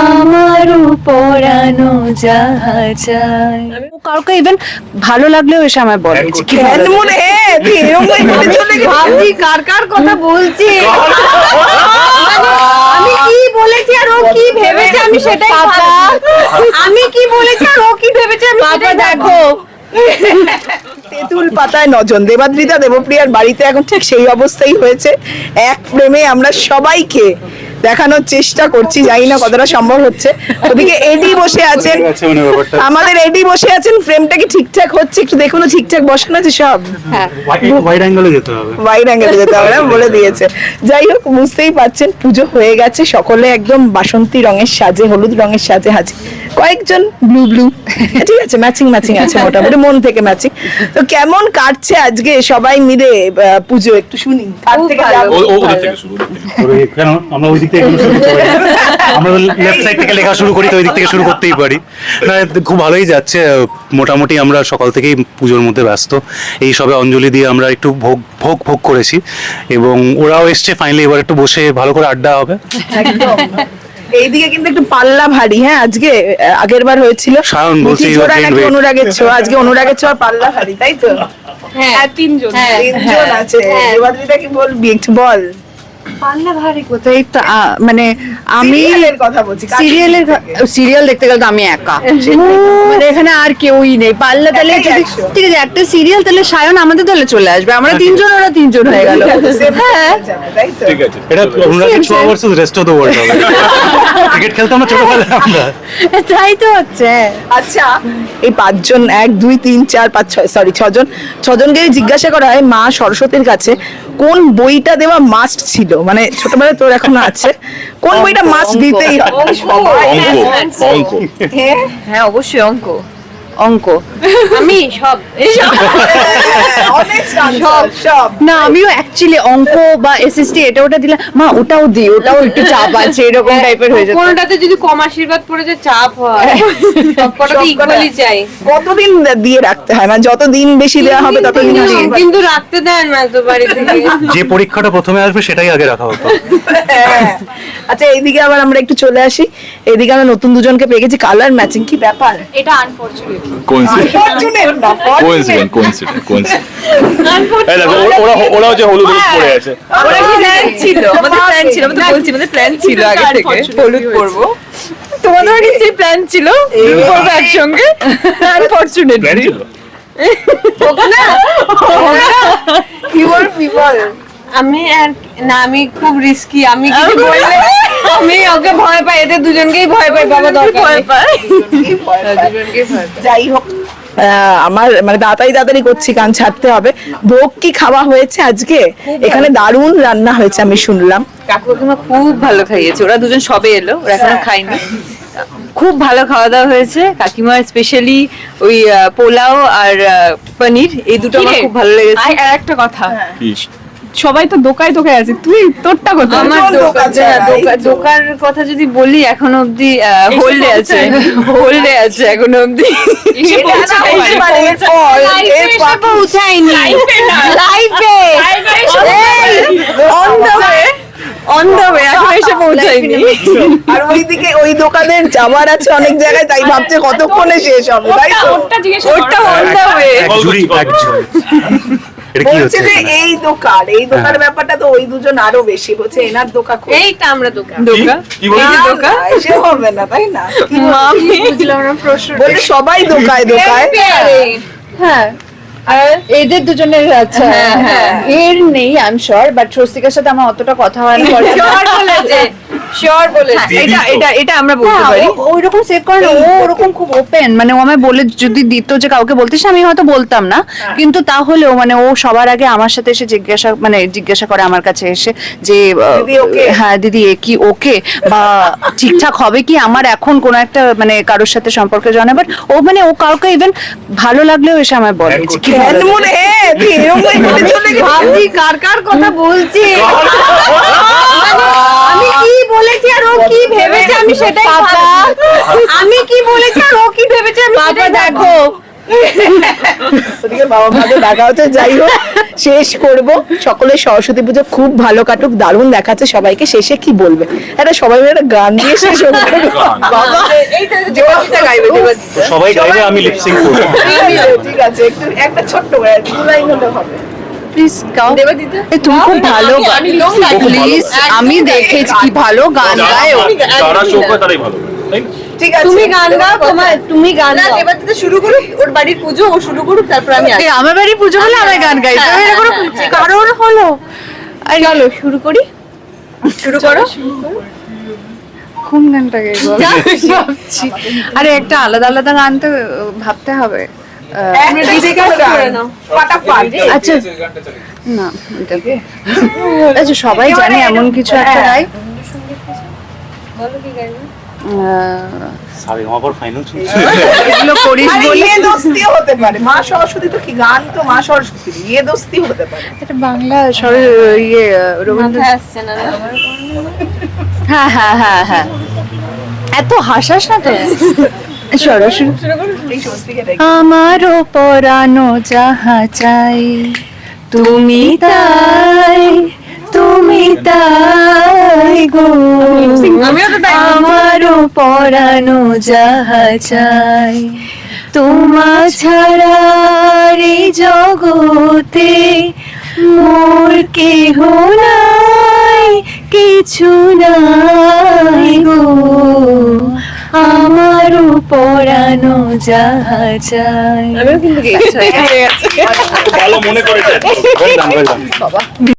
আমারও পরানো যাহা চায় কাউকে ইভেন ভালো লাগলেও এসে আমায় বলে যে কি ভালো মনে। ভাবছি কার কার কথা বলছি? আমি কি বলেছি আর ও কি ভেবেছে আমি সেটাই। আমি কি বলেছি আর ও কি ভেবেছে আমি সেটাই দেখো। তেঁতুল পাতায় নজন। দেবাদ্রিতা দেবপ্রিয়ার বাড়িতে এখন ঠিক সেই অবস্থাই হয়েছে। এক প্রেমে আমরা সবাইকে দেখানোর চেষ্টা করছি জানি না কতটা সম্ভব হচ্ছে। ওদিকে এডি বসে আছেন। আমাদের এডি বসে আছেন ফ্রেমটা কি ঠিকঠাক হচ্ছে? একটু দেখুন তো ঠিকঠাক বসানো আছে সব? ওয়াইড অ্যাঙ্গেলে যেতে হবে। ওয়াইড অ্যাঙ্গেলে যেতে হবে বলে দিয়েছে। যাই হোক বুঝতেই পারছেন পুজো হয়ে গেছে সকলে একদম বাসন্তী রঙের সাজে হলুদ রঙের সাজে হাজির। কয়েকজন ব্লু ব্লু ঠিক আছে ম্যাচিং ম্যাচিং আছে মোটামুটি। মন থেকে ম্যাচিং তো কেমন কাটছে আজকে সবাই মিলে পুজো? একটু শুনি। কার থেকে আমরা ওই দিক থেকে আমরা লেফট সাইড থেকে লেখা শুরু করি তো ওই দিক থেকে শুরু করতেই পারি। না খুব ভালোই যাচ্ছে। মোটামুটি আমরা সকাল থেকেই পুজোর মধ্যে ব্যস্ত। এই সবে অঞ্জলি দিয়ে আমরা একটু ভোগ ভোগ ভোগ করেছি। এবং ওরাও এসছে ফাইনালি এবার একটু বসে ভালো করে আড্ডা হবে। একদম। এইদিকে কিন্তু একটু পাল্লা ভারী হ্যাঁ আজকে আগের বার হয়েছিল। সায়ন বলছে. অনুরাগের ছোঁয়া? আজকে অনুরাগের ছোঁয়া পাল্লা ভারী তাই তো? হ্যাঁ তিনজন তিনজন আছে। দেবাদ্রিতা কি বলবি একটু বল পাল্লা ভারী কোথায়? তো মানে আমি কথা বলছি সিরিয়ালের সিরিয়াল দেখতে গেলে তো আমি একা। মানে এখানে আর কেউই নেই। পাল্লা তাহলে। ঠিক আছে একটা সিরিয়াল তাহলে সায়ন আমাদের দলে চলে আসবে। আমরা তিনজন ওরা তিনজন হয়ে গেল। হ্যাঁ। ঠিক আছে এটা অনুরাগের ছোঁয়া versus rest of the world হবে। ক্রিকেট খেলতাম না ছোটবেলায় আমরা। তাই তো হচ্ছে। আচ্ছা এই পাঁচজন এক দুই তিন চার পাঁচ ছয় সরি ছজন। ছজনকে জিজ্ঞাসা করা হয় মা সরস্বতীর কাছে কোন বইটা দেওয়া মাস্ট ছিল? মানে ছোটবেলায় তোর এখনও আছে। কোন বইটা মাস্ট দিতেই হয় অঙ্ক। অঙ্ক। হ্যাঁ। হ্যাঁ অবশ্যই অঙ্ক। অঙ্ক। আমি সব। Answer, সব। না আমিও অ্যাকচুয়ালি অঙ্ক বা এসএসটি এটা ওটা দিলে মা ওটাও দি ওটাও একটু চাপ আছে এরকম টাইপের হয়ে যেত কোনটাতে যদি কম আশীর্বাদ পড়ে যে চাপ হয়। সবকটাতে ইকুয়ালি চাই। কতদিন দিয়ে রাখতে হয়? মানে যত দিন বেশি দেওয়া হবে তত দিন কিন্তু রাখতে দেন না তো বাড়ি থেকে। যে পরীক্ষাটা প্রথমে আসবে সেটাই আগে রাখা হতো। হ্যাঁ। আচ্ছা এইদিকে আবার আমরা একটু চলে আসি। এইদিকে আমরা নতুন দুজনকে পেয়ে গেছি। কালার ম্যাচিং কি ব্যাপার? এটা আনফরচুনেট কোইন্সিডেন্ট Fortunate না, fortunate। কোইন্সিডেন্ট কোইন্সিডেন্ট কোইন্সিডেন্ট এই দেখো ওরা- ওরা যে হলুদ হলুদ পরে আছে। ওরা কি প্ল্যান ছিল আমাদের প্ল্যান ছিল আমাদের বলছি আমাদের প্ল্যান ছিল আগে থেকে। হলুদ পরবো। তোমাদের নিশ্চয়ই প্ল্যান ছিল? করব একসঙ্গে? আমি আর না আমি খুব রিস্কি আমি কিছু বললে আমি ওকে ভয় পাই এদের দুজনকেই ভয় পাই বাবা দরকার ভয় পাই। যাই হোক। আমার মানে তাড়াতাড়ি তাড়াতাড়ি করছি কান ছাড়তে হবে। ভোগ কি খাওয়া হয়েছে আজকে? এখানে দারুণ রান্না হয়েছে আমি শুনলাম। কাকু কাকিমা খুব ভালো খাইয়েছে। ওরা দুজন সবে এলো ওরা এখনও হ্যাঁ। খায়নি। খুব ভালো খাওয়া দাওয়া হয়েছে। কাকিমার স্পেশালি ওই পোলাও আর পনির এই দুটো আমার খুব ভালো লেগেছে। আর একটা কথা। কি? সবাই তো দোকায় দোকায় আছে। তুই তোরটা কোথায়? আমার দোকান-। দোকার কথা যদি বলি এখন অব্দি হোল্ডে আছে। হোল্ডে আছে এখন এরপর পৌঁছায়নি। লাইফে on the way on the way এখন এসে পৌঁছায়নি। আর ওইদিকে ওই দোকানের আছে অনেক জায়গায় তাই ভাবছে কতক্ষণে শেষ হবে তাই তো? ওরটা জিজ্ঞেস ওটা অন দ্য ওয়ে এটা কি বলছে হচ্ছে যে এখানে? এই দোকান এই দোকানের ব্যাপারটা তো ওই দুজন আরও বেশি বলছে এনার দোকান এইটা আমরা দোকান। কি? কি বলছিস? না, না, হবে না তাই না? মামি? বুঝলাম না প্রশ্ন। বলে সবাই দোকায় দোকায়। হ্যাঁ। এদের দুজনের আচ্ছা হ্যাঁ এর নেই আই এম শিওর বাট স্বস্তিকার সাথে আমার অতটা কথা হয় না। শিওর দিদি এটা এটা এটা আমরা বলতে হ্যাঁ, পারি। ও- ওইরকম সেভ করে না, ও ওরকম খুব ওপেন মানে ও আমায় বলে যদি দিত যে কাউকে বলতিস আমি হয়তো বলতাম না। কিন্তু তাহলেও মানে ও সবার আগে আমার সাথে এসে জিজ্ঞাসা মানে জিজ্ঞাসা করে আমার কাছে এসে যে? হ্যাঁ দিদি এ কি ওকে? বা ঠিকঠাক হবে কি? আমার এখন কোনো একটা মানে কারোর সাথে সম্পর্কে জানাবার ও মানে ও কাউকে ইভেন ভালো লাগলেও এসে আমায় বলে। কি মনে হ্যাঁ? ভাবছি কার কার কথা বলছি কি বলেছি আর ও কি ভেবেছে আমি সেটাই আমি কি বলেছি আর ও কি ভেবেছে আমি সেটাই দেখো। বাবা মাকে দেখা হচ্ছে যাই হোক শেষ করব। সকলের সরস্বতী পুজো খুব ভালো কাটুক দারুণ দেখাচ্ছে সবাইকে শেষে কি বলবে? একটা সবাই মিলে একটা গান দিয়ে শেষ হবে সবাই গাইবে আমি লিপসিং করব। ঠিক আছে একটু একটা ছোট্ট করে দু লাইন হলে হবে। প্লিজ গাও। তুমি খুব ভালো আমি- গাই। প্লিজ দেখেছি কি ভালো গান গায় ও। চোখ তারাই ভালো। ঠিক আছে তুমি গান গাও তোমার তুমি গান না দেবাদিতা শুরু করুক ওর বাড়ির পুজো ও শুরু করুক তারপর আমি এ, আমার বাড়ি পুজো হলে আমি গান গাইতে হবে কারণ হলো। চলো শুরু করি। শুরু করো। কোন গানটা গাইবো? ভাবছি। আরে একটা আলাদা আলাদা গান তো ভাবতে হবে। আচ্ছা। না আচ্ছা সবাই জানে এমন কিছু একটা এগুলো করিস বলে। ইয়ে হতে পারে। মা সরস্বতী তো কি গান তো মা সরস্বতী। ইয়ে দোস্তি হতে পারে। এটা বাংলা সরে ইয়ে রবীন্দ্র হ্যাঁ হ্যাঁ হ্যাঁ হ্যাঁ। এত হাসাস না তো। আমারও পরানো যাহা চাই, তুমি তাই তুমি তাই গো। আমারও পরানো যাহা চাই, তোমা ছাড়া এই জগতে মোর কেহ নাই, কিছু নাই গো। পরানো যাহা চাই। আমিও কিন্তু ভালো মনে করেছে।